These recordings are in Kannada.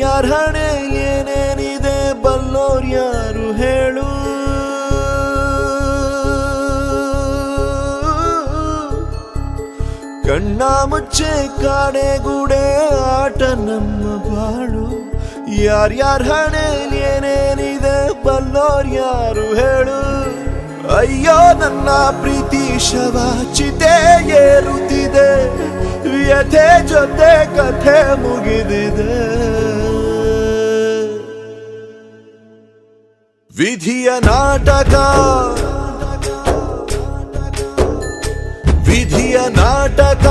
ಯಾರ್ಯಾರ ಹಣೆ ಏನೇನಿದೆ ಬಲ್ಲೋರ್ ಯಾರು ಹೇಳು? ಕಣ್ಣ ಮುಚ್ಚೆ ಕಾಡೆಗೂಡೆ ಆಟ ನಮ್ಮ ಬಾಳು. ಯಾರ್ಯಾರ ಹಣೆ ಏನೇನಿದೆ ಬಲ್ಲೋರ್ ಯಾರು ಹೇಳು? ಅಯ್ಯೋ ನನ್ನ ಪ್ರೀತಿ ಶವ ಚಿತೆ ಏರುತ್ತಿದೆ. ವ್ಯಥೆ ಜೊತೆ ಕಥೆ ಮುಗಿದಿದೆ. ವಿಧಿಯ ನಾಟಕ ವಿಧಿಯ ನಾಟಕ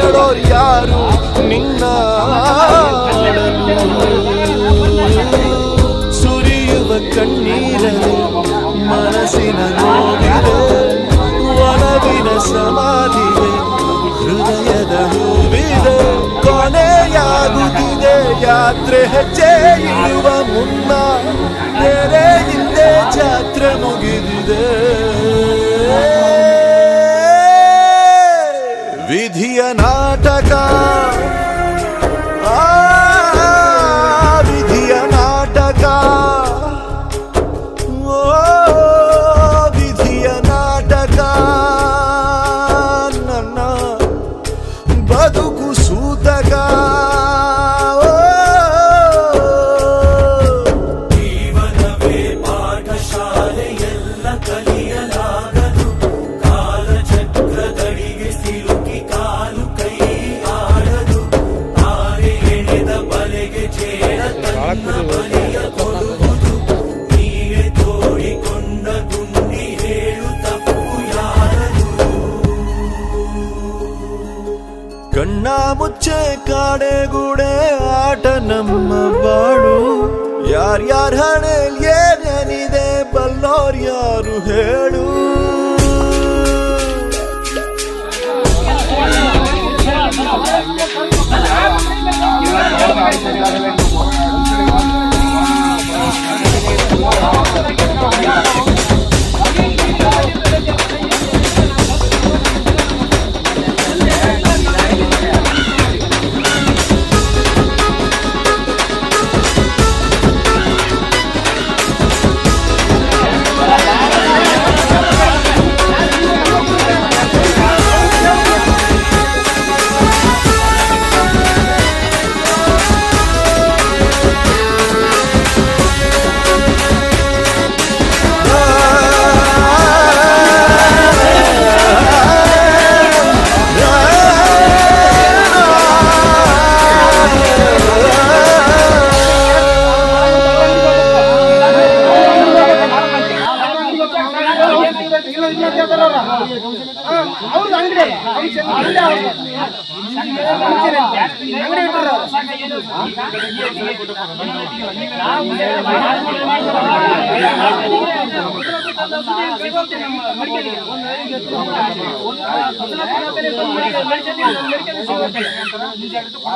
ಕೇಳೋರು ಯಾರು ನಿನ್ನ? ಸುರಿಯುವ ಕಣ್ಣೀರಲು ಮನಸ್ಸಿನ ನೋವಿದೆ ಒಣವಿನ ಸಮಾಧಿಗೆ ಹೃದಯದ ಹೂವಿದೆ ಕೊನೆಯಾಗುತ್ತಿದೆ, ಯಾತ್ರೆ ಹೆಜ್ಜೆ ಇರುವ ಮುನ್ನ ನಡೆಗುಡೆ ಆಟ ನಮ್ಮ ಬಾಳು ಯಾರ್ಯಾರ ಹಣೆಲ್ ಏನೇನಿದೆ ಬಲ್ಲೋರ್ ಯಾರು ಹೇಳು Yeah.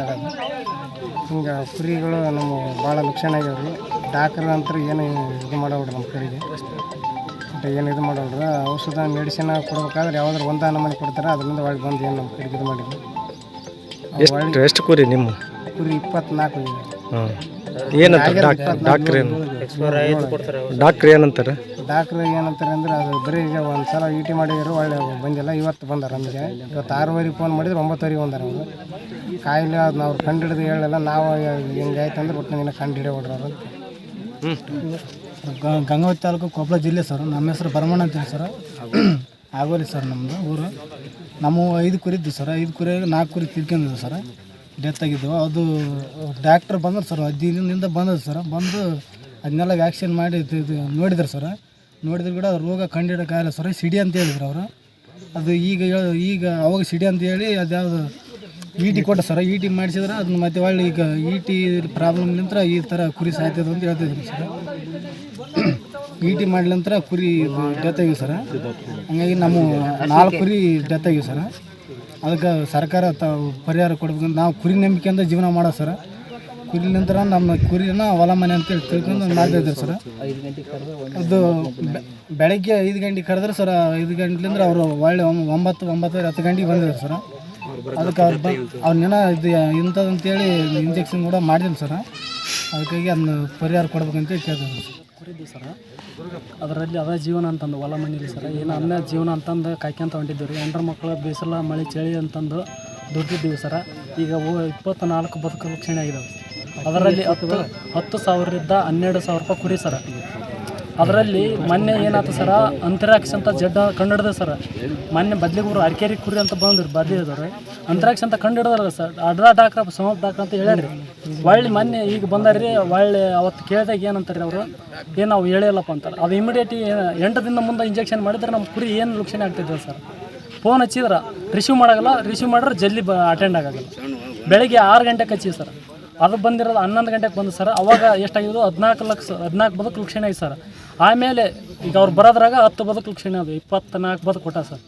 ತಗದು ಹಿಂಗೆ ಕುರಿಗಳು ನಮ್ಮ ಭಾಳ ಲಕ್ಷಣ ಆಗ್ಯಾವ್ರಿ. ಡಾಕ್ಟ್ರ್ ನಂತರ ಏನು ಇದು ಮಾಡಬೇಡ್ರಿ ನಮ್ಮ ಕಡೆಗೆ ಬಟ್ ಏನು ಇದು ಮಾಡೋಲ್ಲ ಔಷಧ ಮೆಡಿಸಿನ್ ಕೊಡ್ಬೇಕಾದ್ರೆ ಯಾವ್ದಾರು ಒಂದ ನಮ್ಮನೆ ಕೊಡ್ತಾರೆ? ಅದರಿಂದ ಒಳಗೆ ಬಂದು ಏನು ನಮ್ಮ ಕಡೆಗೆ ಇದು ಮಾಡಿದ್ವಿ ಎಷ್ಟು ಎಷ್ಟು ಕುರಿ ನಿಮ್ಮ? ಕುರಿ ಇಪ್ಪತ್ನಾಲ್ಕು ಹಾಂ. ಏನಂತ ಡಾಕ್ಟರ್ ಡಾಕ್ಟ್ರ್ ಏನು? ಡಾಕ್ಟ್ರ್ ಏನಂತಾರೆ? ಡಾಕ್ಟ್ರ್ ಏನಂತಾರೆ ಅಂದ್ರೆ ಅದು ಬರೀ ಈಗ ಒಂದು ಸಲ ಇ ಟಿ ಮಾಡಿದ್ರು ಒಳ್ಳೆ ಬಂದಿಲ್ಲ. ಇವತ್ತು ಬಂದಾರೆ ನಮಗೆ. ಇವತ್ತು ಆರೂವರೆಗೆ ಫೋನ್ ಮಾಡಿದ್ರೆ ಒಂಬತ್ತುವರೆಗೆ ಬಂದಾರ ಅವರು. ಕಾಯಿಲೆ ಅದನ್ನ ಅವ್ರು ಕಂಡು ಹಿಡಿದು ಹೇಳಲ್ಲ ನಾವು ಹಿಂಗಾಯ್ತು ಅಂದ್ರೆ ಒಟ್ಟು ನಿನ್ನ ಕಂಡು ಹಿಡಿಯ ಹೊಡ್ರವ್ರು ಗಂಗಾವತಿ ತಾಲೂಕು ಕೊಪ್ಪಳ ಜಿಲ್ಲೆ ಸರ್. ನಮ್ಮ ಹೆಸರು ಭರಮಣ್ಣ ಅಂತೇಳಿ ಸರ್. ಆಗೋಲಿ ಸರ್ ನಮ್ಮದು ಊರು. ನಮ್ಮ ಐದು ಕುರಿ ಇದ್ದು ಸರ್. ಐದು ಕುರಿ, ನಾಲ್ಕು ಕುರಿ ತಿಳ್ಕೊಂಡಿದ್ದು ಸರ್. ಡೆತ್ ಆಗಿದ್ದವು. ಅದು ಡಾಕ್ಟ್ರ್ ಬಂದ್ರು ಸರ್. ಹದಿನೈದರಿಂದ ಬಂದದ್ದು ಸರ್. ಬಂದು ಅದನ್ನೆಲ್ಲ ವ್ಯಾಕ್ಸಿನ್ ಮಾಡಿ ನೋಡಿದ್ರು ಸರ್. ನೋಡಿದ್ರು ಕೂಡ ರೋಗ ಕಂಡಿಡೋಕ್ಕಾಗಲ್ಲ ಸರ್. ಸಿಡಿ ಅಂತ ಹೇಳಿದ್ರು ಅವರು. ಅದು ಈಗ ಈಗ ಅವಾಗ ಸಿಡಿ ಅಂತ ಹೇಳಿ ಅದ್ಯಾವುದು ಇ ಟಿ ಕೊಟ್ಟ ಸರ್ ಇ ಟಿ ಮಾಡಿಸಿದ್ರೆ ಅದನ್ನ ಮತ್ತೆ ಒಳ್ಳೆ ಈಗ ಇ ಟಿ ಪ್ರಾಬ್ಲಮ್ಲಿಂತ್ರ ಈ ಥರ ಕುರಿ ಸಾಯ್ತದೆ ಅಂತ ಹೇಳ್ತಿದ್ರು ಸರ್ ಇ ಟಿ ಮಾಡ್ಲಂತ್ರ ಕುರಿ ಡೆತ್ ಆಗಿವೆ ಸರ್ ಹಂಗಾಗಿ ನಮ್ಮ ನಾಲ್ಕು ಕುರಿ ಡೆತ್ ಆಗಿವೆ ಸರ್ ಅದಕ್ಕೆ ಸರ್ಕಾರ ತಾವು ಪರಿಹಾರ ಕೊಡ್ಬೇಕಂತ ನಾವು ಕುರಿ ನಂಬಿಕೆಯಿಂದ ಜೀವನ ಮಾಡೋ ಸರ್ ಕುರಿ ನಂತರ ನಮ್ಮ ಕುರಿನ ಹೊಲ ಮನೆ ಅಂತೇಳಿ ತಿಳ್ಕೊಂಡು ಮಾಡ್ತಾ ಇದ್ದಾರೆ ಸರ್ ಅದು ಬೆಳಗ್ಗೆ ಐದು ಗಂಟೆಗೆ ಕರೆದ್ರೆ ಸರ್ ಐದು ಗಂಟೆಲಿಂದ ಅವರು ಒಳ್ಳೆ ಒಂಬ- ಒಂಬತ್ತು ಒಂಬತ್ತುವರೆ ಹತ್ತು ಗಂಟೆಗೆ ಬಂದಿದ್ದಾರೆ ಸರ್ ಅದಕ್ಕೆ ಅವ್ರು ಬ ಅವ್ರನ್ನೇನೋ ಇದು ಇಂಥದ್ದು ಅಂತೇಳಿ ಇಂಜೆಕ್ಷನ್ ಕೂಡ ಮಾಡಿದ್ರು ಸರ್. ಅದಕ್ಕಾಗಿ ಅದನ್ನ ಪರಿಹಾರ ಕೊಡ್ಬೇಕಂತ ಕೇಳ್ತೀನಿ ಕುರಿದ್ದು ಸರ್. ಅದರಲ್ಲಿ ಅದ ಜೀವನ ಅಂತಂದು ಹೊಲ ಮನೇಲಿ ಸರ್. ಏನು ಅನ್ನ ಜೀವನ ಅಂತಂದು ಕಾಯ್ಕೊಂತ ಹೊಂಟಿದ್ದೀವಿ ರೀ. ಹೆಂಡ್ರ ಮಕ್ಕಳು ಬಿಸಿಲ ಮಳೆ ಚಳಿ ಅಂತಂದು ದುಡ್ಡಿದ್ದೀವಿ ಸರ. ಈಗ ಇಪ್ಪತ್ತು ನಾಲ್ಕು ಬದುಕು ಲಕ್ಷಣ ಆಗಿದಾವೆ. ಅದರಲ್ಲಿ ಹತ್ತು ಹತ್ತು ಸಾವಿರದಿಂದ ಹನ್ನೆರಡು ಸಾವಿರ ರೂಪಾಯಿ ಕುರಿ ಸರ. ಅದರಲ್ಲಿ ಮೊನ್ನೆ ಏನಾಯ್ತು ಸರ? ಅಂತರಾಕ್ಷ ಅಂತ ಜಡ್ಡ ಕಂಡಿಡ್ದ ಸರ. ಮೊನ್ನೆ ಬದ್ಲಿಗೂರು ಅರ್ಕೇರಿ ಕುರಿ ಅಂತ ಬಂದ್ರು ಬದ್ಲಿದವ್ರು ಅಂತರಾಕ್ಷ ಅಂತ ಕಂಡಿಡ್ದಾರ ಸರ್. ಅಡ್ರ ಡಾಕ್ರ ಸೋಮಪ್ ಡಾಕ್ರ ಅಂತ ಹೇಳ್ಯಾರಿ ಒಳ್ಳೆ ಮೊನ್ನೆ ಈಗ ಬಂದಾರ್ರಿ ಒಳ್ಳೆ ಅವತ್ತು ಕೇಳಿದಾಗ ಏನಂತಾರೆ ಅವರು? ಏನು ನಾವು ಹೇಳಿಲ್ಲಪ್ಪ ಅಂತಾರೆ. ಅದು ಇಮಿಡಿಯೇಟ್ ಎಂಟು ದಿನ ಮುಂದೆ ಇಂಜೆಕ್ಷನ್ ಮಾಡಿದ್ರೆ ನಮ್ಮ ಕುರಿ ಏನು ಲಕ್ಷಣ ಆಗ್ತಿದ್ದೆ ಸರ್. ಫೋನ್ ಹಚ್ಚಿದ್ರೆ ರಿಸೀವ್ ಮಾಡೋಲ್ಲ ರಿಸೀವ್ ಮಾಡಿದ್ರೆ ಜಲ್ದಿ ಬ ಅಟೆಂಡ್ ಆಗೋಲ್ಲ. ಬೆಳಗ್ಗೆ ಆರು ಗಂಟೆಗೆ ಹಚ್ಚಿ ಸರ್. ಅದು ಬಂದಿರೋದು ಹನ್ನೊಂದು ಗಂಟೆಗೆ ಬಂದು ಸರ್. ಅವಾಗ ಎಷ್ಟಾಗಿದ್ದು ಹದಿನಾಲ್ಕು ಲಕ್ಷ, ಹದಿನಾಲ್ಕು ಬದುಕು ಲಕ್ಷಣ ಆಯ್ತು ಸರ್. ಆಮೇಲೆ ಈಗ ಅವ್ರು ಬರೋದ್ರಾಗ ಹತ್ತು ಬದುಕು ಕ್ಷೀಣ ಅದು ಇಪ್ಪತ್ನಾಲ್ಕು ಬದುಕು ಕೊಟ್ಟ ಸರ್.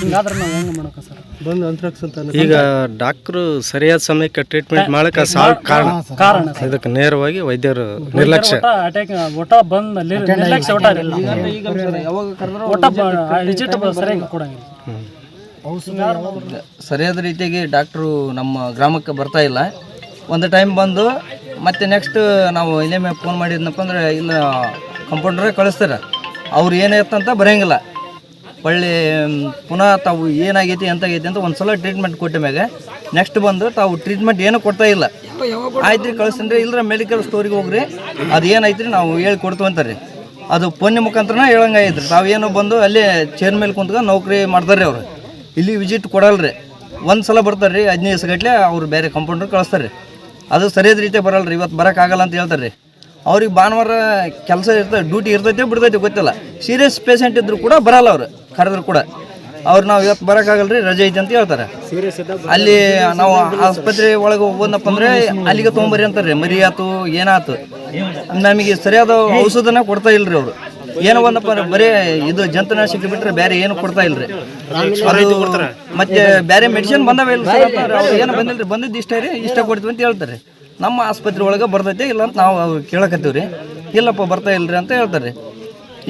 ಹಿಂಗಾದ್ರೆ ನಾವು ಹೆಂಗೆ ಮಾಡೋಕೆ ಸರ್? ಬಂದು ಅಂತ ಈಗ ಡಾಕ್ಟ್ರು ಸರಿಯಾದ ಸಮಯಕ್ಕೆ ಟ್ರೀಟ್ಮೆಂಟ್ ಮಾಡಕ್ಕೆ ಸಾಕು ಕಾರಣ. ಕಾರಣ ಸರ್. ಇದಕ್ಕೆ ನೇರವಾಗಿ ವೈದ್ಯರು ನಿರ್ಲಕ್ಷ್ಯ ಒಟ್ಟ ಅಟ್ಯಾಕ್ ಒಟ್ಟ ಬಂದು ನಿರ್ಲಕ್ಷ್ಯ ಒಟ್ಟ ಒಟ್ಟ ವಿಜಿಟ್ ಸರಿಯಾಗಿ ಕೊಡಂಗಿಲ್ಲ. ಸರಿಯಾದ ರೀತಿಯಾಗಿ ಡಾಕ್ಟ್ರು ನಮ್ಮ ಗ್ರಾಮಕ್ಕೆ ಬರ್ತಾ ಇಲ್ಲ. ಒಂದು ಟೈಮ್ ಬಂದು ಮತ್ತೆ ನೆಕ್ಸ್ಟ್ ನಾವು ಇನ್ನೊಮ್ಮೆ ಫೋನ್ ಮಾಡಿದ್ನಪ್ಪ ಅಂದ್ರೆ ಇಲ್ಲ ಕಂಪೌಂಡ್ರೇ ಕಳಿಸ್ತಾರೆ. ಅವ್ರು ಏನಾಯ್ತಂತ ಬರೋಂಗಿಲ್ಲ ಹೊಳ್ಳಿ ಪುನಃ ತಾವು ಏನಾಗೈತಿ, ಎಂತಾಗೈತಿ ಅಂತ ಒಂದು ಸಲ ಟ್ರೀಟ್ಮೆಂಟ್ ಕೊಟ್ಟ ಮ್ಯಾಗ ನೆಕ್ಸ್ಟ್ ಬಂದು ತಾವು ಟ್ರೀಟ್ಮೆಂಟ್ ಏನೂ ಕೊಡ್ತಾ ಇಲ್ಲ. ಆಯ್ತು ರೀ ಕಳಿಸ್ತೀನಿ ಇಲ್ಲರ ಮೆಡಿಕಲ್ ಸ್ಟೋರಿಗೆ ಹೋಗ್ರಿ. ಅದು ಏನೈತ್ರಿ ನಾವು ಹೇಳಿ ಕೊಡ್ತೀವಂತಾರೆ ಅದು ಪೊನ್ನೆ ಮುಖಾಂತರನ ಹೇಳಂಗಾಯ್ತು ತಾವೇನೋ ಬಂದು ಅಲ್ಲೇ ಚೇರ್ ಮೇಲೆ ಕುಂತ್ಕೊಂಡು ನೌಕರಿ ಮಾಡ್ತಾರೆ ಅವ್ರು. ಇಲ್ಲಿ ವಿಸಿಟ್ ಕೊಡಲ್ರಿ. ಒಂದು ಸಲ ಬರ್ತಾರೆ ರೀ ಹದಿನೈದು ಗಟ್ಲೆ ಅವ್ರು ಬೇರೆ ಕಂಪೌಂಡ್ರ್ ಕಳಿಸ್ತಾರೆ ಅದು ಸರಿಯಾದ ರೀತಿ ಬರಲ್ಲ ರೀ ಇವತ್ತು ಬರೋಕ್ಕಾಗಲ್ಲ ಅಂತ ಹೇಳ್ತಾರೆ ರೀ ಅವ್ರಿಗೆ ಭಾನುವಾರ ಕೆಲಸ ಇರ್ತದೆ ಡ್ಯೂಟಿ ಇರ್ತೈತೆ ಬಿಡ್ತೈತೆ ಗೊತ್ತಿಲ್ಲ. ಸೀರಿಯಸ್ ಪೇಷಂಟ್ ಇದ್ರು ಕೂಡ ಬರಲ್ಲ ಅವ್ರು ಕರೆದ್ರು ಕೂಡ. ಅವ್ರು ನಾವು ಇವತ್ತು ಬರೋಕ್ಕಾಗಲ್ಲ ರೀ ರಜೆ ಐತೆ ಅಂತ ಹೇಳ್ತಾರೆ. ಅಲ್ಲಿ ನಾವು ಆಸ್ಪತ್ರೆ ಒಳಗೆ ಹೋಗೋದಪ್ಪ ಅಂದ್ರೆ ಅಲ್ಲಿಗೆ ತೊಗೊಂಬರಿ ಅಂತಾರೆ ರೀ ಮರಿ ಆತು ಏನಾಯ್ತು ನಮಗೆ ಸರಿಯಾದ ಔಷಧನ ಕೊಡ್ತಾ ಇಲ್ಲ ರೀ ಅವರು. ಏನೋ ಒಂದಪ್ಪ ಅಂದ್ರೆ ಬರೀ ಇದು ಜಂತುನಾಶಕ ಬಿಟ್ರೆ ಬೇರೆ ಏನು ಕೊಡ್ತಾ ಇಲ್ರಿ. ರೀ ಮತ್ತೆ ಬೇರೆ ಮೆಡಿಸಿನ್ ಬಂದವ ಇಲ್ಲ. ರೀ ಏನು ಬಂದಿಲ್ರಿ ಬಂದಿದ್ದು ಇಷ್ಟೇ ರೀ ಇಷ್ಟ ಕೊಡ್ತೀವಿ ಅಂತ ಹೇಳ್ತಾರೆ. ನಮ್ಮ ಆಸ್ಪತ್ರೆ ಒಳಗೆ ಬರ್ತೈತೆ, ಇಲ್ಲ ಅಂತ ನಾವು ಕೇಳಕತ್ತೀವಿ ರೀ ಇಲ್ಲಪ್ಪ, ಬರ್ತಾ ಇಲ್ರಿ ಅಂತ ಹೇಳ್ತಾರೆ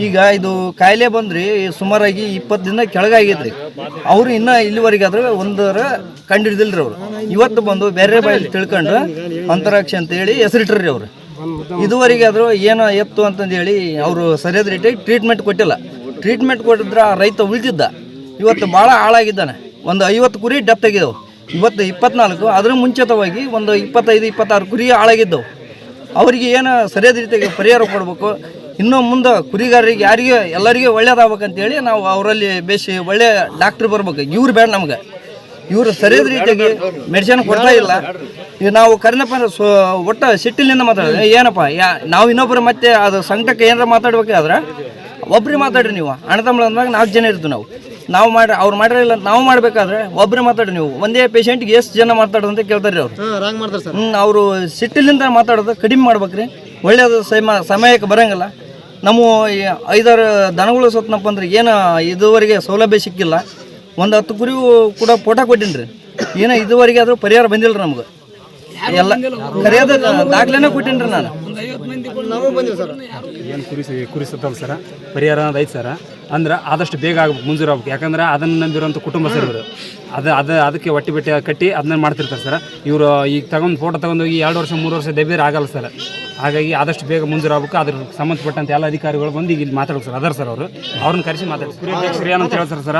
ಈಗ ಇದು ಕಾಯಿಲೆ ಬಂದ್ರಿ, ಸುಮಾರಾಗಿ ಇಪ್ಪತ್ತು ದಿನ ಕೆಳಗಾಗಿದ್ರಿ. ಅವರು ಇನ್ನ ಇಲ್ಲಿವರೆಗೆ ಒಂದರ ಒಂದರ ಕಂಡಿಡ್ದಿಲ್ರಿ ಅವರು. ಇವತ್ತು ಬಂದು ಬೇರೆ ಬಾಯಲ್ಲಿ ತಿಳ್ಕೊಂಡು ಅಂತರಾಕ್ಷಿ ಅಂತ ಹೇಳಿ ಹೆಸರಿಟ್ರಿ ಅವರು. ಇದುವರೆಗೆ ಆದ್ರೂ ಏನೋ ಎತ್ತು ಅಂತಂದು ಹೇಳಿ ಅವರು ಸರಿಯಾದ ರೀತಿಯಾಗಿ ಟ್ರೀಟ್ಮೆಂಟ್ ಕೊಟ್ಟಿಲ್ಲ. ಟ್ರೀಟ್ಮೆಂಟ್ ಕೊಟ್ಟಿದ್ರೆ ಆ ರೈತ ಉಳಿದಿದ್ದ. ಇವತ್ತು ಭಾಳ ಹಾಳಾಗಿದ್ದಾನೆ. ಒಂದು ಐವತ್ತು ಕುರಿ ಡೆಪ್ ಆಗಿದ್ದವು ಇವತ್ತು ಇಪ್ಪತ್ನಾಲ್ಕು ಅದರ ಮುಂಚಿತವಾಗಿ ಒಂದು ಇಪ್ಪತ್ತೈದು, ಇಪ್ಪತ್ತಾರು ಕುರಿ ಹಾಳಾಗಿದ್ದವು. ಅವರಿಗೆ ಏನು ಸರಿಯಾದ ರೀತಿಯಾಗಿ ಪರಿಹಾರ ಕೊಡಬೇಕು? ಇನ್ನೂ ಮುಂದೆ ಕುರಿಗಾರರಿಗೆ ಯಾರಿಗೆ, ಎಲ್ಲರಿಗೂ ಒಳ್ಳೇದಾಗಬೇಕಂತೇಳಿ ನಾವು ಅವರಲ್ಲಿ ಬೇಸಿ ಒಳ್ಳೆ ಡಾಕ್ಟ್ರ್ ಬರ್ಬೇಕು. ಇವ್ರು ಬೇಡ ನಮ್ಗೆ. ಇವರು ಸರಿಯಾದ ರೀತಿಯಾಗಿ ಮೆಡಿಸಿನ್ ಕೊಡ್ತಾ ಇಲ್ಲ. ಈಗ ನಾವು ಕರೆನಪ್ಪ ಅಂದ್ರೆ ಸೊ, ಒಟ್ಟು ಸಿಟ್ಟಿಲಿಂದ ಮಾತಾಡಿದ್ರೆ, ಏನಪ್ಪ, ಯಾ, ನಾವು ಇನ್ನೊಬ್ಬರು ಮತ್ತೆ ಅದು ಸಂಕಟಕ್ಕೆ ಏನಾರ ಮಾತಾಡ್ಬೇಕಾದ್ರೆ ಒಬ್ರಿಗೆ ಮಾತಾಡ್ರಿ ನೀವು. ಅಣ್ಣ ತಮ್ಮ ಅಂದಾಗ ನಾಲ್ಕು ಜನ ಇರ್ತೀವಿ ನಾವು. ನಾವು ಮಾಡಿ ಅವ್ರು ಮಾಡಿರಲಿಲ್ಲ ಅಂತ ನಾವು ಮಾಡಬೇಕಾದ್ರೆ ಒಬ್ಬರೇ ಮಾತಾಡಿ ನೀವು. ಒಂದೇ ಪೇಷಂಟ್ಗೆ ಎಷ್ಟು ಜನ ಮಾತಾಡೋದು ಅಂತ ಕೇಳ್ತಾರೆ ಅವ್ರು. ಹ್ಞೂ ಅವರು ಸಿಟ್ಟಿಲಿಂದ ಮಾತಾಡೋದು ಕಡಿಮೆ ಮಾಡ್ಬೇಕ್ರಿ. ಒಳ್ಳೆಯದು ಸಮ ಸಮಯಕ್ಕೆ ಬರೋಂಗಿಲ್ಲ. ನಮ್ಮ ಐದಾರು ದನಗಳು ಸತ್ನಪ್ಪ ಅಂದ್ರೆ ಏನು ಇದುವರೆಗೆ ಸೌಲಭ್ಯ ಸಿಕ್ಕಿಲ್ಲ. ಒಂದು ಹತ್ತು ಕುರಿಗೂ ಕೂಡ ಫೋಟೋ ಕೊಟ್ಟಿನಿ ರೀ ಏನೋ ಇದುವರೆಗೆ ಆದರೂ ಪರಿಹಾರ ಬಂದಿಲ್ಲ ರೀ ನಮ್ಗೆ. ಎಲ್ಲ ಕರೆಯೋದು ದಾಖಲೆನೇ ಕೊಟ್ಟಿನ್ರಿ ರೀ ನಾನು ಏನು ಕುರಿ ಸರ್ ಕುರಿ ಸತ್ತಲ್ಲ ಸರ? ಪರಿಹಾರ ಐತೆ ಸರ? ಅಂದ್ರೆ ಆದಷ್ಟು ಬೇಗ ಆಗ್ಬೇಕು ಮುಂಜೂರು ಆಗ್ಬೇಕು. ಯಾಕಂದ್ರೆ ಅದನ್ನು ನಂಬಿರುವಂಥ ಕುಟುಂಬ ಸರ್ ಇವರು. ಅದು ಅದು, ಅದಕ್ಕೆ ಒಟ್ಟಿ ಬೆಟ್ಟಿ ಕಟ್ಟಿ ಅದನ್ನ ಮಾಡ್ತಿರ್ತಾರೆ ಸರ್. ಇವರು ಈಗ ತಗೊಂಡು ಫೋಟೋ ತಗೊಂಡೋಗಿ ಎರಡು ವರ್ಷ, ಮೂರು ವರ್ಷ ದೆಬ್ಬಿರ ಆಗಲ್ಲ ಸರ್. ಹಾಗಾಗಿ ಆದಷ್ಟು ಬೇಗ ಮುಂದಿರಬೇಕು ಆಗ್ಬೇಕು ಅದ್ರ ಸಂಬಂಧಪಟ್ಟಂತೆ ಎಲ್ಲ ಅಧಿಕಾರಿಗಳು ಬಂದು ಈಗ ಇಲ್ಲಿ ಮಾತಾಡೋಕೆ ಸರ್. ಅದರ ಸರ್ ಅವರು. ಅವ್ರನ್ನ ಕರೆಸಿ ಮಾತಾಡ್ತಾರೆ ಕುರಿ ಅಧ್ಯಕ್ಷರು ಏನಂತ ಹೇಳ್ತಾರೆ ಸರ್?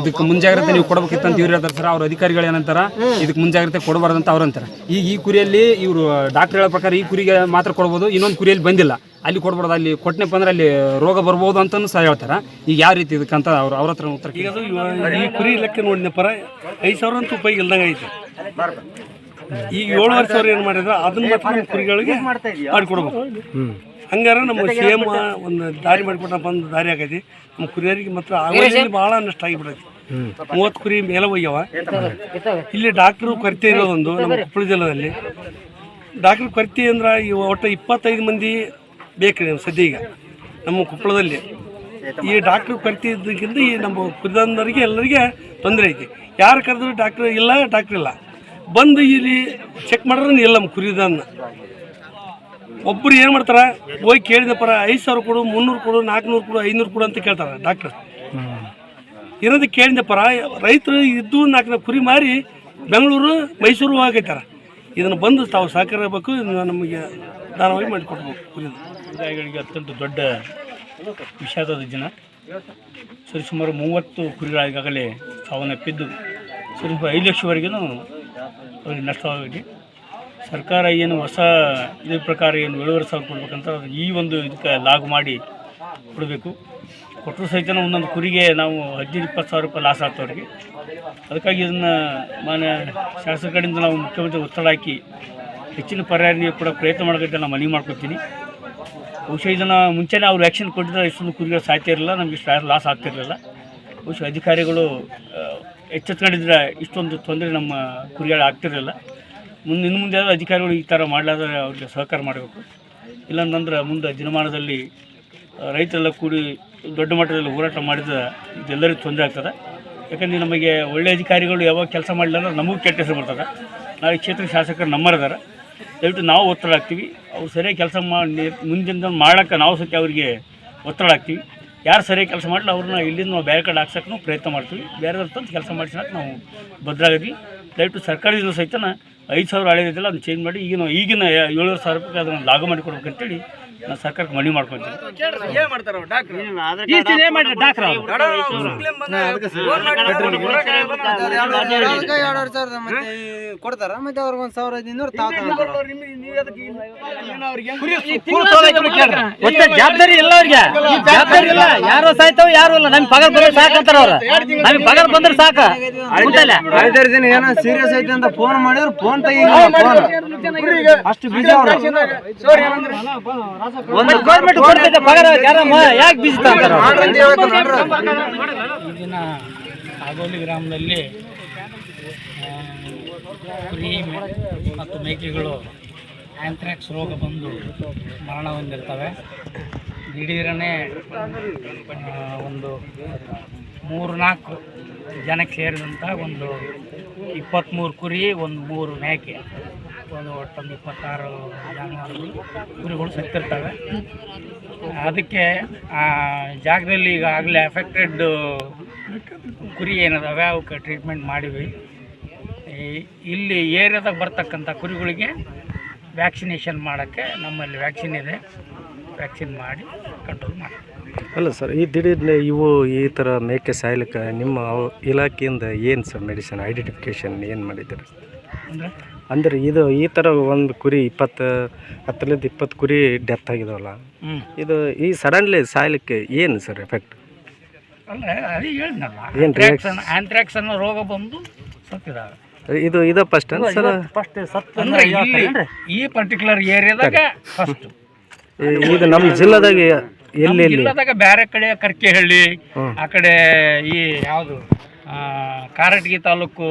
ಇದಕ್ಕೆ ಮುಂಜಾಗ್ರತೆ ನೀವು ಕೊಡಬೇಕಿತ್ತಂತ ಅಂತ ಇವ್ರು ಹೇಳ್ತಾರೆ ಸರ್. ಅವ್ರ ಅಧಿಕಾರಿಗಳು ಏನಂತಾರ? ಇದಕ್ಕೆ ಮುಂಜಾಗ್ರತೆ ಕೊಡಬಾರ್ದು ಅಂತ ಅವ್ರು ಅಂತಾರೆ. ಈಗ ಈ ಕುರಿಯಲ್ಲಿ ಇವರು ಡಾಕ್ಟರ್ ಹೇಳೋ ಪ್ರಕಾರ ಈ ಕುರಿಗೆ ಮಾತ್ರ ಕೊಡ್ಬೋದು ಇನ್ನೊಂದು ಕುರಿಯಲ್ಲಿ ಬಂದಿಲ್ಲ. ಅಲ್ಲಿ ಕೊಡ್ಬಾರ್ದು. ಅಲ್ಲಿ ಕೊಟ್ಟನಪ್ಪ ಅಂದ್ರೆ ಅಲ್ಲಿ ರೋಗ ಬರ್ಬೋದು ಅಂತಲೂ ಸಹ ಹೇಳ್ತಾರೆ. ಈಗ ಯಾವ ರೀತಿ ಇದಕ್ಕಂತ ಅವ್ರು ಅವ್ರ ಹತ್ರ ಉತ್ತರ ಈ ಕುರಿ ಲೆಕ್ಕ ನೋಡಿದ ಪರ ಐದು ಸಾವಿರ ಅಂತೂ ಉಪಯೋಗ ಇಲ್ದಂಗೆ ಐತೆ. ಈಗ ಏಳುವರೆ ಸಾವಿರ ಏನು ಮಾಡಿದ್ರೆ ಅದನ್ನ ಮಾತ್ರ ನಮ್ಮ ಕುರಿಗಳಿಗೆ ಮಾಡ್ಕೊಡ್ಬೇಕು ಹಂಗಾರ ನಮ್ಮ ಸೇಮ್ ಒಂದು ದಾರಿ ಮಾಡಿಕೊಟ್ಟ ಬಂದ ದಾರಿ ಆಗೈತಿ. ನಮ್ಮ ಕುರಿಯರಿಗೆ ಮಾತ್ರ ಆಗೋದ್ರಲ್ಲಿ ಭಾಳ ನಷ್ಟ ಆಗಿಬಿಡೈತಿ. ಮೂವತ್ತು ಕುರಿ ಮೇಲೆ ಒಯ್ಯವ. ಇಲ್ಲಿ ಡಾಕ್ಟ್ರು ಕೊರತೆ ಇರೋದೊಂದು ನಮ್ಮ ಕೊಪ್ಪಳ ಜಿಲ್ಲೆಯಲ್ಲಿ ಡಾಕ್ಟ್ರ್ ಕೊರತೆ ಅಂದ್ರೆ ಈ ಒಟ್ಟು ಇಪ್ಪತ್ತೈದು ಮಂದಿ ಬೇಕು ರೀ ಸದ್ಯ ಈಗ ನಮ್ಮ ಕೊಪ್ಪಳದಲ್ಲಿ. ಈ ಡಾಕ್ಟ್ರ್ ಕೊರತೆ ಇದ್ದಕ್ಕಿಂತ ಈ ನಮ್ಮ ಕುರಿದಂದರಿಗೆ ಎಲ್ಲರಿಗೆ ತೊಂದರೆ ಐತಿ. ಯಾರು ಕರೆದ್ರು ಡಾಕ್ಟ್ರ್ ಇಲ್ಲ ಡಾಕ್ಟ್ರ್ ಇಲ್ಲ. ಬಂದು ಇಲ್ಲಿ ಚೆಕ್ ಮಾಡಿದ್ರೆ ಇಲ್ಲ ನಮ್ಮ ಕುರಿದನ್ನ ಒಬ್ಬರು ಏನು ಮಾಡ್ತಾರೆ, ಹೋಗಿ ಕೇಳಿದ ಪರ ಐದು ಸಾವಿರ ಕೊಡು, ಮುನ್ನೂರು ಕೊಡು ನಾಲ್ಕುನೂರು ಕೊಡು ಐನೂರು ಕೊಡು ಅಂತ ಕೇಳ್ತಾರೆ ಡಾಕ್ಟ್ರ್ ಇರೋದು ಕೇಳಿದ ಪರ ರೈತರು ಇದ್ದು ನಾಲ್ಕು ಕುರಿ ಮಾರಿ ಬೆಂಗಳೂರು, ಮೈಸೂರು ಹೋಗೈತಾರ ಇದನ್ನು ಬಂದು ತಾವು ಸಹಕರಿಸಬೇಕು ನಮಗೆ ದಾನವಾಗಿ ಮಾಡಿಕೊಡ್ಬೇಕು ಕುರಿದು. ಸಮುದಾಯಗಳಿಗೆ ಅತ್ಯಂತ ದೊಡ್ಡ ವಿಷಾದದ ದಿನ. ಸರಿಸುಮಾರು ಮೂವತ್ತು ಕುರಿಗಳು ಸಾವನ್ನಪ್ಪಿದ್ದು. ಸರಿಸುಮಾರು ಐದು ಲಕ್ಷವರೆಗೂ ಅವರಿಗೆ ನಷ್ಟವಾಗಿದೆ ಸರ್ಕಾರ ಏನು ಹೊಸ ಇದ್ರ ಪ್ರಕಾರ ಏನು ಏಳುವರೆ ಸಾವಿರ ಕೊಡ್ಬೇಕಂತ ಈ ಒಂದು ಇದಕ್ಕೆ ಲಾಗು ಮಾಡಿ ಕೊಡಬೇಕು. ಕೊಟ್ಟರು ಸಹಿತ ಒಂದೊಂದು ಕುರಿಗೆ ನಾವು ಹದಿನೈದು, ಇಪ್ಪತ್ತು ಸಾವಿರ ರೂಪಾಯಿ ಲಾಸ್ ಆಗ್ತವ್ರಿಗೆ ಅದಕ್ಕಾಗಿ ಇದನ್ನು ಮಾನ್ಯ ಶಾಸಕರ ಕಡೆಯಿಂದ ನಾವು ಮುಖ್ಯಮಂತ್ರಿ ಒತ್ತಡ ಹಾಕಿ ಹೆಚ್ಚಿನ ಪರಿಹಾರ ನೀವು ಕೂಡ ಪ್ರಯತ್ನ ಮಾಡೋದಕ್ಕೆ ನಾನು ಮನವಿ ಮಾಡ್ಕೊತೀನಿ. ಬಹುಶಃ ಇದನ್ನು ಮುಂಚೆನೇ ಅವ್ರು ವ್ಯಾಕ್ಸಿನ್ ಕೊಟ್ಟಿದ್ರೆ ಇಷ್ಟೊಂದು ಕುರಿಗಳು ಸಾಯ್ತಿರಲಿಲ್ಲ ನಮಗೆ ಇಷ್ಟು ಲಾಸ್ ಆಗ್ತಿರಲಿಲ್ಲ ಬಹುಶಃ ಅಧಿಕಾರಿಗಳು ಎಚ್ಚೆತ್ಕೊಂಡಿದ್ರೆ ಇಷ್ಟೊಂದು ತೊಂದರೆ ನಮ್ಮ ಕುರಿಗಳು ಆಗ್ತಿರಲಿಲ್ಲ. ಮುಂದೆ ಇನ್ನು ಮುಂದೆ ಅಧಿಕಾರಿಗಳು ಈ ಥರ ಮಾಡಲಾದ್ರೆ ಅವ್ರಿಗೆ ಸಹಕಾರ ಮಾಡಬೇಕು. ಇಲ್ಲಾಂತಂದ್ರೆ ಮುಂದೆ ದಿನಮಾನದಲ್ಲಿ ರೈತರೆಲ್ಲ ಕೂಡಿ ದೊಡ್ಡ ಮಟ್ಟದಲ್ಲಿ ಹೋರಾಟ ಮಾಡಿದ್ರೆ ಇದೆಲ್ಲರಿಗೂ ತೊಂದರೆ ಆಗ್ತದೆ. ಯಾಕಂದರೆ ನಮಗೆ ಒಳ್ಳೆ ಅಧಿಕಾರಿಗಳು ಯಾವಾಗ ಕೆಲಸ ಮಾಡಲಿಲ್ಲ ಅಂದ್ರೆ ನಮಗೂ ಕೆಟ್ಟ ಹೆಸರು ಬರ್ತದೆ. ನಾಳೆ ಕ್ಷೇತ್ರ ಶಾಸಕರು ನಮ್ಮರಿದ್ದಾರೆ. ದಯವಿಟ್ಟು ನಾವು ಒತ್ತಡ ಹಾಕ್ತೀವಿ. ಅವ್ರು ಸರಿಯಾಗಿ ಕೆಲಸ ಮಾಡಿ, ಮುಂದಿನ ಮಾಡೋಕ್ಕೆ ನಾವು ಸತ್ಯ ಅವರಿಗೆ ಒತ್ತಡ ಹಾಕ್ತೀವಿ. ಯಾರು ಸರಿಯಾಗಿ ಕೆಲಸ ಮಾಡಲಿ ಅವ್ರನ್ನ ಇಲ್ಲಿಂದ ನಾವು ಬೇರೆ ಕಡೆ ಹಾಕ್ಸೋಕೆ ಪ್ರಯತ್ನ ಮಾಡ್ತೀವಿ. ಬೇರೆ ತಂದು ಕೆಲಸ ಮಾಡಿಸೋಕೆ ನಾವು ಭದ್ರಾಗದ್ವಿ. ದಯವಿಟ್ಟು ಸರ್ಕಾರದಿಂದ ಸಹಿತ ಐದು ಸಾವಿರ ಹಳೆದಿಲ್ಲ ಅದನ್ನು ಚೇಂಜ್ ಮಾಡಿ ಈಗಿನ ಈಗಿನ ಏಳುವರೆ ಸಾವಿರ ರೂಪಾಯಿ ಅದನ್ನು ಲಾಗು ಮಾಡಿ ಕೊಡ್ಬೇಕಂತೇಳಿ ನಾನು ಸರ್ಕಾರಕ್ಕೆ ಮನವಿ ಮಾಡ್ಕೊತೀನಿ. ಕೊಡ್ತಾರ? ಮತ್ತೆ ಅವ್ರಿಗೆ ಒಂದು ಸಾವಿರ ಜವಾಬ್ದಾರಿ ಇಲ್ಲ ಅವ್ರಿಗೆ. ಜವಾಬ್ದಾರಿ ಇಲ್ಲ. ಯಾರು ಸಾಯ್ತಾವ ಯಾರು ಇಲ್ಲ. ನಮ್ಗೆ ಪಗಾರ ಬಂದ್ರೆ ಸಾಕಂತಾರ ಅವ್ರ. ನಮ್ಗೆ ಪಗಾರ ಬಂದ್ರೆ ಸಾಕ. ಐದಾರು ಏನೋ ಸೀರಿಯಸ್ ಐತೆ ಅಂತ ಫೋನ್ ಮಾಡಿದ್ರು. ಫೋನ್ ತೆಗಿಲ್ಲ ಫೋನ್ ಅಷ್ಟು ಬಿಜಿ ಅವ್ರು. ಒಂದು ಗೌರ್ಮೆಂಟ್ ಕೊಡ್ತೈತೆ ಪಗಾರ ಯಾರಮ್ಮ? ಯಾಕೆ ಬೀಜ ಅಂತಾರ? ಈಗಿನ ಆಗೋಲಿ ಗ್ರಾಮದಲ್ಲಿ ಕುರಿ ಮತ್ತು ಮೇಕೆಗಳು ಆ್ಯಂಥ್ರಾಕ್ಸ್ ರೋಗ ಬಂದು ಮರಣ ಹೊಂದಿರ್ತವೆ. ದಿಢೀರನೇ ಒಂದು ಮೂರು ನಾಲ್ಕು ಜನಕ್ಕೆ ಸೇರಿದಂಥ ಒಂದು ಇಪ್ಪತ್ತ್ಮೂರು ಕುರಿ ಒಂದು ಮೂರು ಮೇಕೆ. ಒಂದು ಒಟ್ಟೊಂದು ಇಪ್ಪತ್ತಾರು ಜಾನುವಾರು ಕುರಿಗಳು ಸತ್ತಿರ್ತವೆ. ಅದಕ್ಕೆ ಆ ಜಾಗದಲ್ಲಿ ಈಗಾಗಲೇ ಎಫೆಕ್ಟೆಡ್ ಕುರಿ ಏನದಾವೆ ಅವಕ್ಕೆ ಟ್ರೀಟ್ಮೆಂಟ್ ಮಾಡಿವಿ ಇಲ್ಲಿ ಏರಿಯಾದಾಗ ಬರ್ತಕ್ಕಂಥ ಕುರಿಗಳಿಗೆ ವ್ಯಾಕ್ಸಿನೇಷನ್ ಮಾಡೋಕ್ಕೆ ನಮ್ಮಲ್ಲಿ ವ್ಯಾಕ್ಸಿನ್ ಇದೆ. ವ್ಯಾಕ್ಸಿನ್ ಮಾಡಿ ಕಂಟ್ರೋಲ್ ಮಾಡ್ತೀವಿ. ಅಲ್ಲ ಸರ್ ಈ ದಿಢೀರ್ನೆ ಇವು ಈ ಥರ ಮೇಕೆ ಸಾಯ್ಲಿಕ್ಕೆ ನಿಮ್ಮ ಇಲಾಖೆಯಿಂದ ಏನು ಸರ್ ಮೆಡಿಸಿನ್ ಐಡೆಂಟಿಫಿಕೇಶನ್ ಏನು ಮಾಡಿದ್ದೀರಿ? ಅಂದ್ರೆ ಇದು ಈ ಥರ ಒಂದು ಕುರಿ ಇಪ್ಪತ್ತು ಹತ್ತರಿಂದ ಇಪ್ಪತ್ತು ಕುರಿ ಡೆತ್ ಆಗಿದಾವಲ್ಲ. ಇದು ಈ ಸಡನ್ಲಿ ಸಾಯ್ಲಿಕ್ಕೆ ಏನು ಸರ್ ಎಫೆಕ್ಟ್ ಅಲ್ಲ ಅದೇ ಹೇಳಿದ್ನಲ್ಲ ಏನ್ ಆಂಥ್ರಾಕ್ಸ್ ಅನ್ನೋ ಆಂಥ್ರಾಕ್ಸ್ ಅನ್ನೋ ರೋಗ ಬಂದು ಸತ್ತಿದ್ದಾರೆ ಇದು ಇದು ಫಸ್ಟ್ ಸರ್? ಫಸ್ಟ್ ಸತ್ತು ಅಂದ್ರೆ ಇಲ್ಲಿ ಈ ಪರ್ಟಿಕ್ಯುಲರ್ ಏರಿಯಾದಾಗ ಫಸ್ಟ್ ಇದು ನಮ್ಮ ಜಿಲ್ಲಾದಾಗ ಎಲ್ಲಿ ಎಲ್ಲಿ? ಜಿಲ್ಲಾದಾಗ ಬೇರೆ ಕಡೆ ಕರ್ಕೆಹಳ್ಳಿ ಆ ಕಡೆ ಈ ಯಾವುದು ಕಾರಟಗಿ ತಾಲೂಕು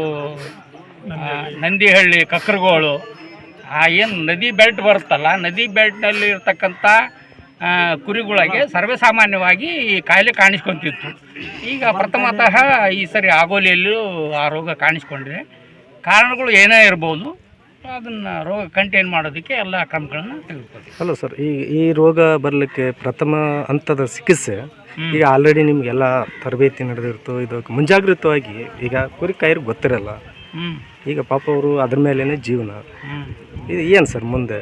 ನಂದಿಹಳ್ಳಿ. ಕಕ್ರಗೋಳು. ಆ ಏನು ನದಿ ಬೆಲ್ಟ್ ಬರುತ್ತಲ್ಲ ನದಿ ಬೆಲ್ಟ್ನಲ್ಲಿ ಇರ್ತಕ್ಕಂಥ ಕುರಿಗಳಿಗೆ ಸರ್ವೇಸಾಮಾನ್ಯವಾಗಿ ಈ ಕಾಯಿಲೆ ಕಾಣಿಸ್ಕೊಂತಿತ್ತು. ಈಗ ಪ್ರಥಮತಃ ಈ ಸರಿ ಆಗೋಲಿಯಲ್ಲೂ ಆ ರೋಗ ಕಾಣಿಸ್ಕೊಂಡಿದೆ. ಕಾರಣಗಳು ಏನೇ ಇರ್ಬೋದು ಅದನ್ನು ರೋಗ ಕಂಟೈನ್ ಮಾಡೋದಕ್ಕೆ ಎಲ್ಲ ಕ್ರಮಗಳನ್ನು ತೆಗೆದುಕೊಳ್ತೀವಿ ಹಲೋ ಸರ್ ಈ ಈ ರೋಗ ಬರಲಿಕ್ಕೆ ಪ್ರಥಮ ಹಂತದ ಚಿಕಿತ್ಸೆ ಈಗ ಆಲ್ರೆಡಿ ನಿಮಗೆಲ್ಲ ತರಬೇತಿ ನಡೆದಿರ್ತು. ಇದು ಮುಂಜಾಗ್ರತವಾಗಿ ಈಗ ಕುರಿ ಕೈ ಗೊತ್ತಿರಲ್ಲ. ಈಗ ಪಾಪ ಅವರು ಅದ್ರ ಮೇಲೇ ಜೀವನ. ಹ್ಞೂ ಇದು ಏನು ಸರ್ ಮುಂದೆ?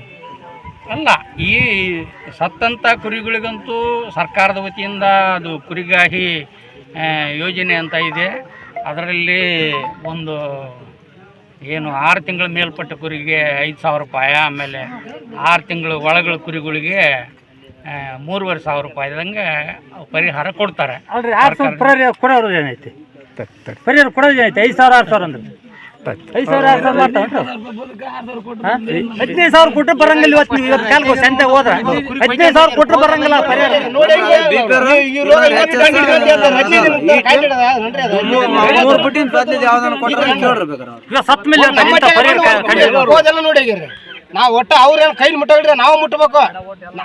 ಅಲ್ಲ ಈ ಸತ್ತಂಥ ಕುರಿಗಳಿಗಂತೂ ಸರ್ಕಾರದ ವತಿಯಿಂದ ಅದು ಕುರಿಗಾಹಿ ಯೋಜನೆ ಅಂತ ಇದೆ. ಅದರಲ್ಲಿ ಒಂದು ಏನು ಆರು ತಿಂಗಳ ಮೇಲ್ಪಟ್ಟ ಕುರಿಗೆ ಐದು ಸಾವಿರ ರೂಪಾಯಿ ಆಮೇಲೆ ಆರು ತಿಂಗಳ ಒಳಗಳ ಕುರಿಗಳಿಗೆ ಮೂರುವರೆ ಸಾವಿರ ರೂಪಾಯಿದಂಗೆ ಪರಿಹಾರ ಕೊಡ್ತಾರೆ. ಕೊಡೋರು ಏನೈತಿ ಪರಿಹಾರ ಕೊಡೋದು ಏನೈತಿ ಐದು ಸಾವಿರ ಆರು ಸಾವಿರ ಅಂದ್ರೆ. ಐದು ಸಾವಿರ ಆರು ಸಾವಿರ ಮಾಡ್ತಾವ ಹದಿನೈದು ಸಾವಿರ ಕೊಟ್ಟರೆ ಬರಂಗಿಲ್ಲ ಇವತ್ತು ನೀವು ಇವತ್ತು ಕಾಲ್ಗೆ ಸಂತೆ ಹೋದ್ರ. ಹದಿನೈದು ಸಾವಿರ ಕೊಟ್ಟರೆ ಬರಂಗಿಲ್ಲ ಪರಿಹಾರ ಮೂರು ಯಾವ್ದನ್ನ ಕೊಟ್ಟರೆ ಸತ್ ಮೇಲೆ ಪರಿಹಾರ ನೋಡಿ ನಾವು ಒಟ್ಟ ಅವ್ರೇನ್ ಕೈ ಮುಟ್ಟಲ್ರಿ ನಾವು ಮುಟ್ಟಬೇಕು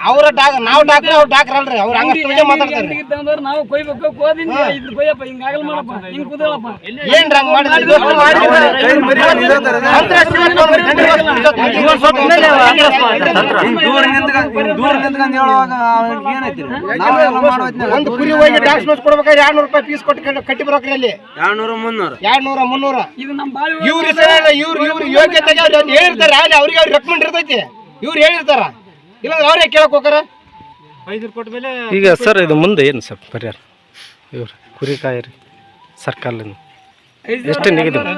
ಅವ್ರ ಡಾಕ್ ನಾವು ಡಾಕ್ರಿ ಅವ್ರು ಡಾಕ್ರ ಅಲ್ರಿ ಅವ್ರ ಹಂಗ ಮಾತಾಡ್ತಾರೆ ನಾವು ಕೊಯ್ಬೇಕು ಕೋದಿಂದ ಇದ್ ಕೊಯ್ಯಪ್ಪ ಹಿಂಗ್ ಆಗಲ್ಲ ಮಾಡಪ್ಪ ಹಿಂಗ್ ಕುದಳಪ್ಪ ಏನ್ರಿ ಹಂಗ ಮಾಡಿದ್ರಿ ಒಂದು ಕುರಿ ಹೋಗಿ ಟ್ಯಾಕ್ಸ್ ಮೆಸ್ ಕೊಡ್ಬೇಕಾದ್ರೆ ಎರಡ್ನೂರ ರೂಪಾಯಿ ಫೀಸ್ ಕೊಟ್ಟು ಕಟ್ಟಿ- ಕಟ್ಟಿ ಬರ್ಬೇಕ್ರಿ ಅಲ್ಲಿ ಎರಡ್ನೂರ ಮುನ್ನೂರು ಎರಡ್ ನೂರ ಮುನ್ನೂರ ಇದು ನಮ್ಮ ಬಾಳಿ ಇವ್ರ ಇವ್ರು ಇವ್ರು ಯೋಗ್ಯತೆಗೆ ಅವ್ರು ಅಲ್ಲಿ ಅವ್ರಿಗೆ ಅವ್ರಿಗೆ ರೆಕಮೆಂಡ್ ಇರ್ತೈತಿ? ಇವ್ರು ಹೇಳಿರ್ತಾರ. ಇಲ್ಲ ಅವ್ರೇ ಕೇಳಕ್ ಹೋಗಾರ ಈಗ ಸರ್ ಇದು ಮುಂದೆ ಏನು ಸರ್ ಪರಿಹಾರ? ಇವ್ರು ಕುರಿ ಕಾಯಿರಿ ಸರ್ಕಾರದಿಂದ. ಎಷ್ಟು ನಿಗದಿ. ಹತ್ತು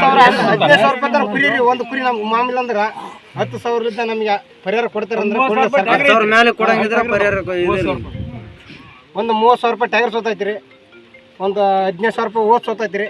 ಸಾವಿರ ಹದಿನೈದು ಸಾವಿರ ರೂಪಾಯಿ ತರ ಕುರಿ ರೀ ಒಂದು ಕುರಿ ನಮ್ಗೆ ಮಾಮೂಲಿ ಅಂದ್ರೆ ಹತ್ತು ಸಾವಿರದಿಂದ ನಮ್ಗೆ ಪರಿಹಾರ ಕೊಡ್ತಾರಂದ್ರೆ ಅಂದ್ರೆ. ಮೇಲೆ ಕೊಡಂಗಿದ್ರೆ ಪರಿಹಾರ ಒಂದು ಮೂವತ್ತು ಸಾವಿರ ರೂಪಾಯಿ ಟೈರ್ ಸೋತೈತಿ ರೀ. ಒಂದು ಹದಿನೈದು ಸಾವಿರ ರೂಪಾಯಿ ಓದ್ ಸೋತೈತಿ ರೀ.